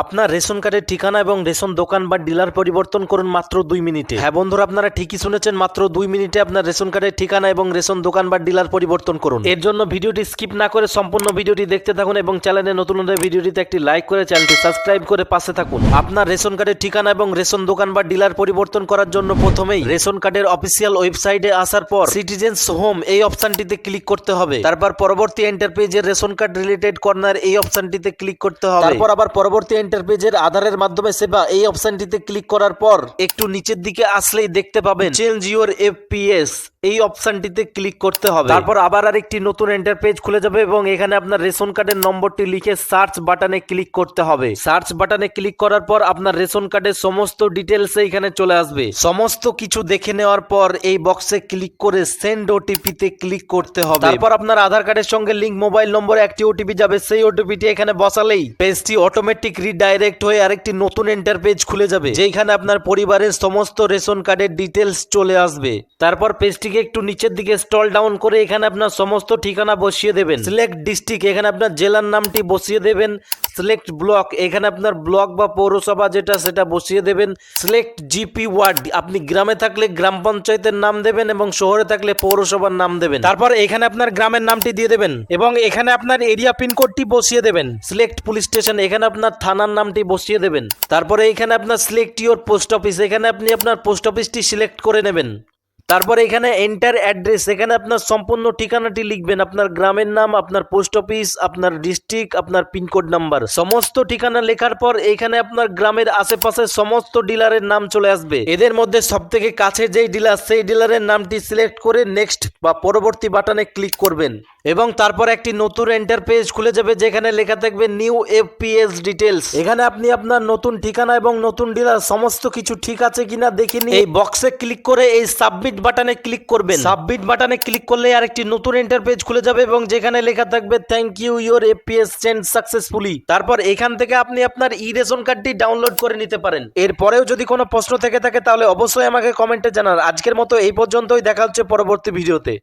আপনার রেশন কার্ডের ঠিকানা এবং রেশন দোকান বা ডিলার পরিবর্তন করুন মাত্র দুই মিনিটে। হ্যাঁ বন্ধুরা, আপনারা ঠিকই শুনেছেন, মাত্র দুই মিনিটে আপনার রেশন কার্ডের ঠিকানা এবং রেশন দোকান বা ডিলার পরিবর্তন করুন। এর জন্য ভিডিওটি স্কিপ না করে সম্পূর্ণ ভিডিওটি দেখতে থাকুন এবং চ্যানেলে নতুন হলে ভিডিওটিতে একটি লাইক করে চ্যানেলটি সাবস্ক্রাইব করে পাশে থাকুন। আপনার রেশন কার্ডের ঠিকানা এবং রেশন দোকান বা ডিলার পরিবর্তন করার জন্য প্রথমেই রেশন কার্ডের অফিসিয়াল ওয়েবসাইটে আসার পর সিটিজেন্স হোম এই অপশনটিতে ক্লিক করতে হবে। তারপর পরবর্তী এন্টার পেজের রেশন কার্ড রিলেটেড কর্নার এই অপশনটিতে ক্লিক করতে হবে। তারপর আবার পরবর্তী এন্টার পেজের আধারের মাধ্যমে সেবা এই অপশনটিতে ক্লিক করার পর একটু নিচের দিকে আসলেই দেখতে পাবেন চেঞ্জ ইউর এফপিএস এই অপশনটিতে ক্লিক করতে হবে। তারপর আবার আরেকটি নতুন এন্টার পেজ খুলে যাবে এবং এখানে আপনার রেশন কার্ডের নম্বরটি লিখে সার্চ বাটনে ক্লিক করতে হবে। সার্চ বাটনে ক্লিক করার পর আপনার রেশন কার্ডের সমস্ত ডিটেলস এখানে চলে আসবে। সমস্ত কিছু দেখে নেওয়ার পর এই বক্সে ক্লিক করে সেন্ড ওটিপি তে ক্লিক করতে হবে। তারপর আপনার আধার কার্ডের সঙ্গে লিঙ্ক মোবাইল নম্বরে একটি ওটিপি যাবে। সেই ওটিপিটি এখানে বসালেই পেজটি অটোমেটিক রিডাইরেক্ট হয়ে আরেকটি নতুন এন্টার পেজ খুলে যাবে যেখানে আপনার পরিবারের সমস্ত রেশন কার্ডের ডিটেলস চলে আসবে। তারপর পেজটিকে একটু নিচের দিকে স্টল ডাউন করে এখানে আপনার সমস্ত ঠিকানা বসিয়ে দেবেন। সিলেক্ট ডিস্ট্রিক্ট এখানে আপনার জেলার নামটি বসিয়ে দেবেন। সিলেক্ট ব্লক এখানে আপনার ব্লক বা পৌরসভা যেটা, সেটা বসিয়ে দেবেন। সিলেক্ট জিপি ওয়ার্ড আপনি গ্রামে থাকলে গ্রাম পঞ্চায়েতের নাম দেবেন এবং শহরে থাকলে পৌরসভার নাম দেবেন। তারপর এখানে আপনার গ্রামের নামটি দিয়ে দেবেন এবং এখানে আপনার এরিয়া পিনকোডটি বসিয়ে দেবেন। সিলেক্ট পুলিশ স্টেশন এখানে আপনার থানার নামটি বসিয়ে দেবেন। তারপরে এখানে আপনার সিলেক্ট ইউর পোস্ট অফিস এখানে আপনি আপনার পোস্ট অফিসটি সিলেক্ট করে নেবেন। তারপরে এখানে এন্টার অ্যাড্রেস এখানে আপনার সম্পূর্ণ ঠিকানাটি লিখবেন, আপনার গ্রামের নাম, আপনার পোস্ট অফিস আপনার ডিস্ট্রিক্ট আপনার পিনকোড নাম্বার সমস্ত ঠিকানা লেখার পর এখানে আপনার গ্রামের আশেপাশে সমস্ত ডিলারের নাম চলে আসবে। এদের মধ্যে সব থেকে কাছে যেই ডিলার, সেই ডিলারের নামটি সিলেক্ট করে নেক্সট বা পরবর্তী বাটনে ক্লিক করবেন। এবং তারপর একটি নতুন এন্টার পেজ খুলে যাবে, যেখানে লেখা থাকবে নিউ এফপিএস ডিটেলস এখানে আপনি আপনার নতুন ঠিকানা এবং নতুন ডিলার, সমস্ত কিছু ঠিক আছে কিনা দেখে নিয়ে এই বক্সে ক্লিক করে এই সাবমিট বাটনে ক্লিক করবেন। সাবমিট বাটনে ক্লিক করলে আরেকটি নতুন এন্টার পেজ খুলে যাবে এবং যেখানে লেখা থাকবে thank you your APS change successfully তারপর এখান থেকে আপনি আপনার ই রেশন কার্ডটি ডাউনলোড করে নিতে পারেন। এরপরেও যদি কোনো প্রশ্ন থেকে থাকে, তাহলে অবশ্যই আমাকে কমেন্টে জানান। আজকের মতো এই পর্যন্তই। দেখা হচ্ছে পরবর্তী ভিডিওতে।